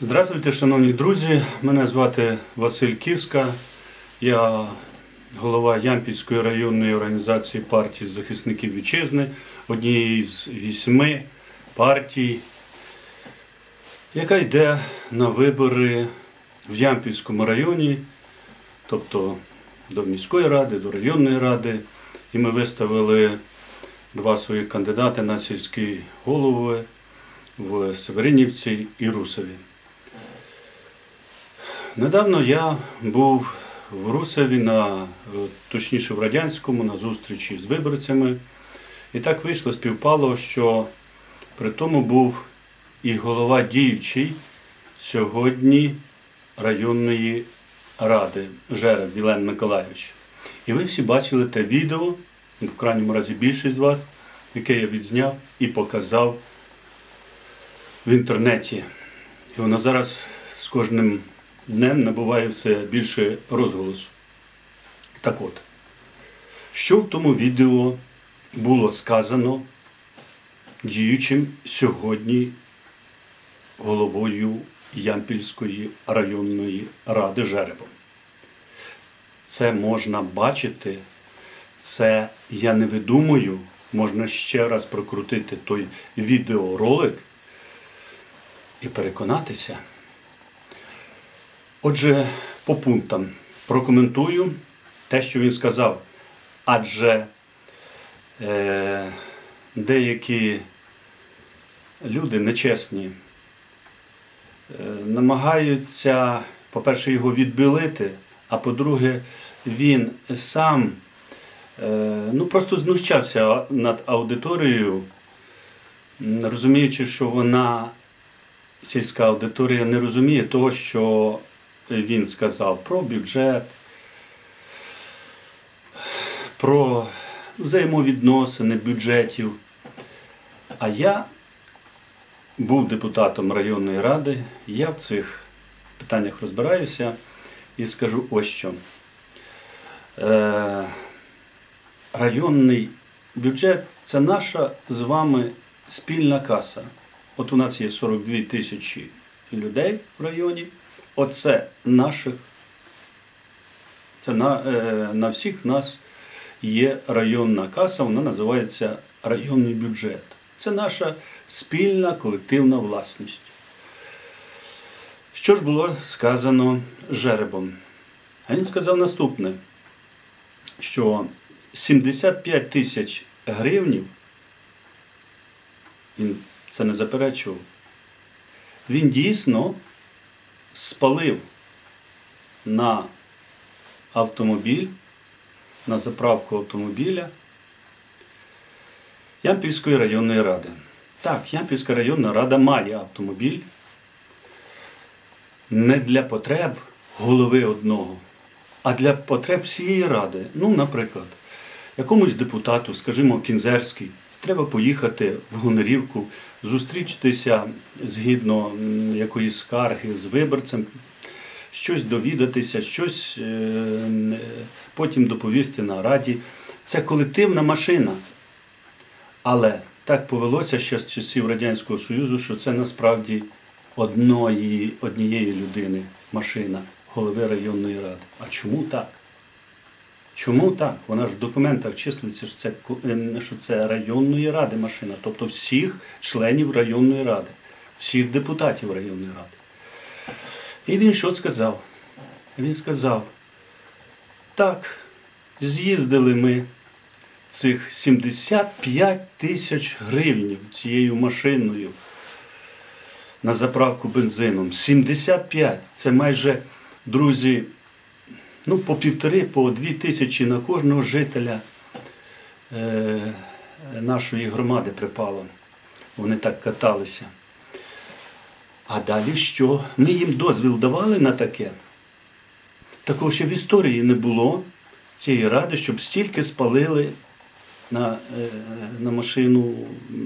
Здравствуйте, шановні друзі. Мене звати Василь Кіска. Я голова Ямпільської районної організації партії захисників вітчизни, однієї з вісьми партій, яка йде на вибори в Ямпільському районі, тобто до міської ради, до районної ради. І ми виставили два своїх кандидати на сільські голови в Северинівці і Русові. Недавно я був в Русові, на, е, точніше в Радянському, на зустрічі з виборцями. І так вийшло, співпало, що при тому був і голова діючий сьогодні районної ради Жереб Вілен Миколайович. І ви всі бачили те відео, в крайньому разі більшість з вас, яке я відзняв і показав в інтернеті. І воно зараз з кожним днем набуває все більше розголосу. Так от, що в тому відео було сказано діючим сьогодні головою Ямпільської районної ради Жеребом? Це можна бачити, це я не видумую, можна ще раз прокрутити той відеоролик і переконатися. Отже, по пунктам прокоментую те, що він сказав. Адже е, деякі люди нечесні е, намагаються, по-перше, його відбілити, а по-друге, він сам е, ну, просто знущався над аудиторією, розуміючи, що вона, сільська аудиторія, не розуміє того, що він сказав про бюджет, про взаємовідносини бюджетів. А я був депутатом районної ради, я в цих питаннях розбираюся і скажу ось що. Е, районний бюджет це наша з вами спільна каса. От у нас є 42 тисячі людей в районі. Оце наших, це на, е, на всіх нас є районна каса, вона називається районний бюджет. Це наша спільна колективна власність. Що ж було сказано жеребом? А він сказав наступне, що 75 тисяч гривнів, він це не заперечував, він дійсно спалив на автомобіль, на заправку автомобіля Ямпільської районної ради. Так, Ямпільська районна рада має автомобіль не для потреб голови одного, а для потреб всієї ради. Ну, наприклад, якомусь депутату, скажімо, Кінзерський, треба поїхати в Гонорівку, зустрічатися згідно якоїсь скарги з виборцем, щось довідатися, щось е, потім доповісти на раді. Це колективна машина. Але так повелося ще з часів Радянського Союзу, що це насправді одної, однієї людини машина голови районної ради. А чому так? Чому так? Вона ж в документах числиться, що це ем, що це районної ради машина, тобто всіх членів районної ради, всіх депутатів районної ради. І він що сказав? Він сказав, так, з'їздили ми цих 75 тисяч гривень цією машиною на заправку бензином. 75 це майже, друзі, ну, по півтори, по дві тисячі на кожного жителя е, нашої громади припало. Вони так каталися. А далі що? Ми їм дозвіл давали на таке. Такого ще в історії не було цієї ради, щоб стільки спалили на е, на машину е,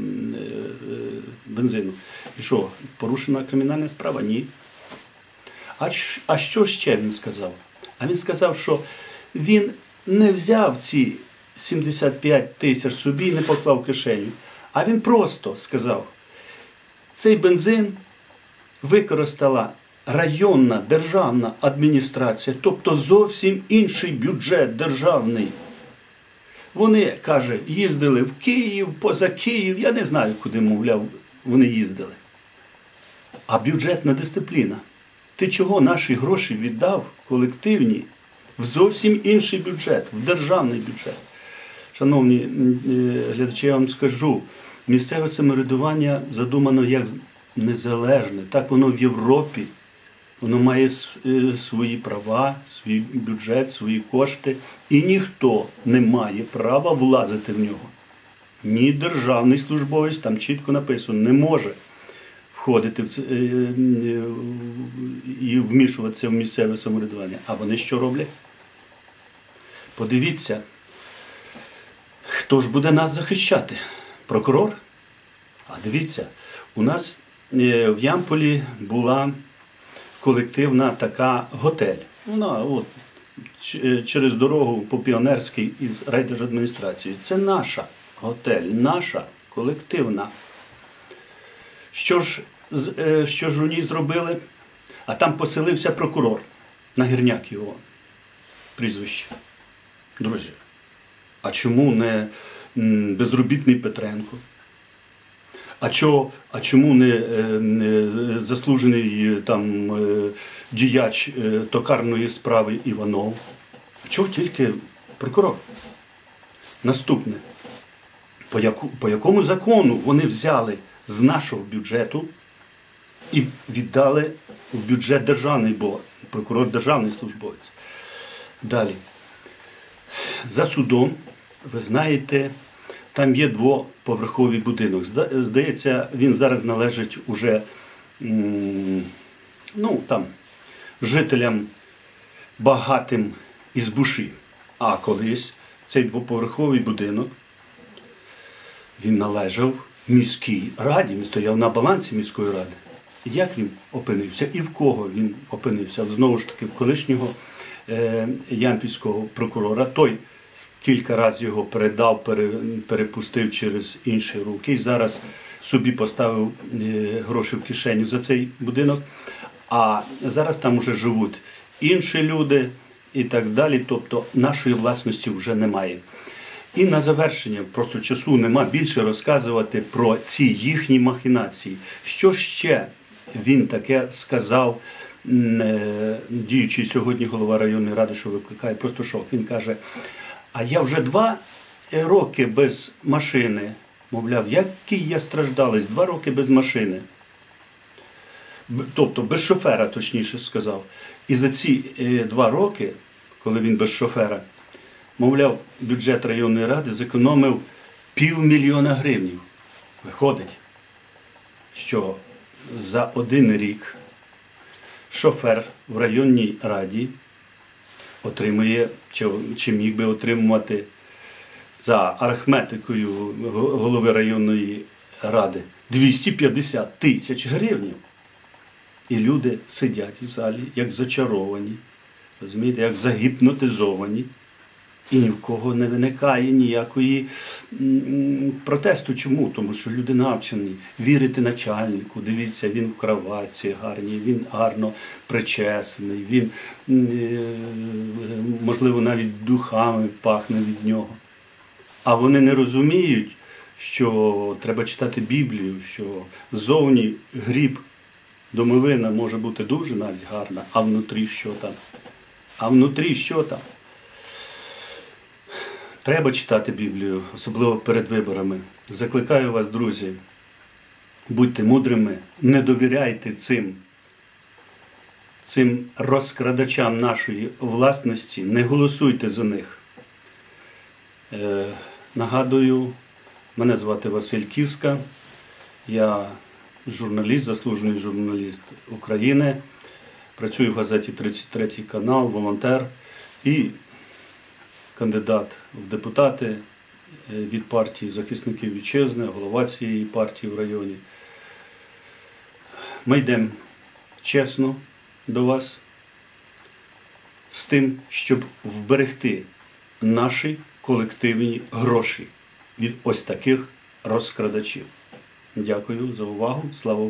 бензину. І що, порушена кримінальна справа? Ні. А, а що ще він сказав? А він сказав, що він не взяв ці 75 тисяч собі і не поклав в кишеню. А він просто сказав: цей бензин використала районна державна адміністрація, тобто зовсім інший бюджет державний. Вони, каже, їздили в Київ, поза Київ, я не знаю, куди, мовляв, вони їздили. А бюджетна дисципліна. Ти чого наші гроші віддав колективні в зовсім інший бюджет, в державний бюджет? Шановні е, глядачі, я вам скажу, місцеве самоврядування задумано як незалежне. Так воно в Європі. Воно має е, свої права, свій бюджет, свої кошти, і ніхто не має права влазити в нього. Ні державний службовець, там чітко написано, не може входити в е, е, і вмішуватися в місцеве самоврядування. А вони що роблять? Подивіться, хто ж буде нас захищати? Прокурор? А дивіться, у нас е, в Ямполі була колективна така готель. Вона от через дорогу по Піонерській із райдержадміністрацією. Це наша готель, наша колективна. Що ж, е, що ж у зробили? А там поселився прокурор. Нагірняк його прізвище. Друзі, а чому не безробітний Петренко? А, чо, а чому не, е, не заслужений е, там діяч токарної справи Іванов? А чого тільки прокурор? Наступне. По, яку, по якому закону вони взяли з нашого бюджету і віддали в бюджет державний, бо прокурор державний службовець. Далі. За судом, ви знаєте, там є двоповерховий будинок. Здається, він зараз належить уже ну, там, жителям багатим із Буші. А колись цей двоповерховий будинок він належав міській раді, він стояв на балансі міської ради. Як він опинився і в кого він опинився? Знову ж таки, в колишнього е, ямпільського прокурора. Той кілька разів його передав, пере, перепустив через інші руки і зараз собі поставив е, гроші в кишеню за цей будинок. А зараз там вже живуть інші люди і так далі. Тобто нашої власності вже немає. І на завершення, просто часу нема більше розказувати про ці їхні махінації. Що ще він таке сказав, е, діючий сьогодні голова районної ради, що викликає просто шок. Він каже: А я вже два роки без машини. Мовляв, який я страждалець, два роки без машини. Тобто без шофера, точніше сказав. І за ці е, два роки, коли він без шофера, мовляв, бюджет районної ради зекономив півмільйона гривнів. Виходить, що за один рік шофер в районній раді отримує, чи, чи міг би отримувати за арифметикою го- голови районної ради 250 тисяч гривень. І люди сидять в залі, як зачаровані, розумієте, як загіпнотизовані. І ні в кого не виникає ніякої протесту. Чому? Тому що люди навчені вірити начальнику. Дивіться, він в кроватці гарній, він гарно причесаний, він, е, можливо, навіть духами пахне від нього. А вони не розуміють, що треба читати Біблію, що ззовні гріб домовина може бути дуже навіть гарна, а внутрі що там? А внутрі що там? Треба читати Біблію, особливо перед виборами. Закликаю вас, друзі, будьте мудрими, не довіряйте цим, цим розкрадачам нашої власності, не голосуйте за них. Е, нагадую, мене звати Василь Ківська, я журналіст, заслужений журналіст України. Працюю в газеті 33 канал, волонтер і кандидат в депутати е, від партії захисників вітчизни, голова цієї партії в районі. Ми йдемо чесно до вас з тим, щоб вберегти наші колективні гроші від ось таких розкрадачів. Дякую за увагу. Слава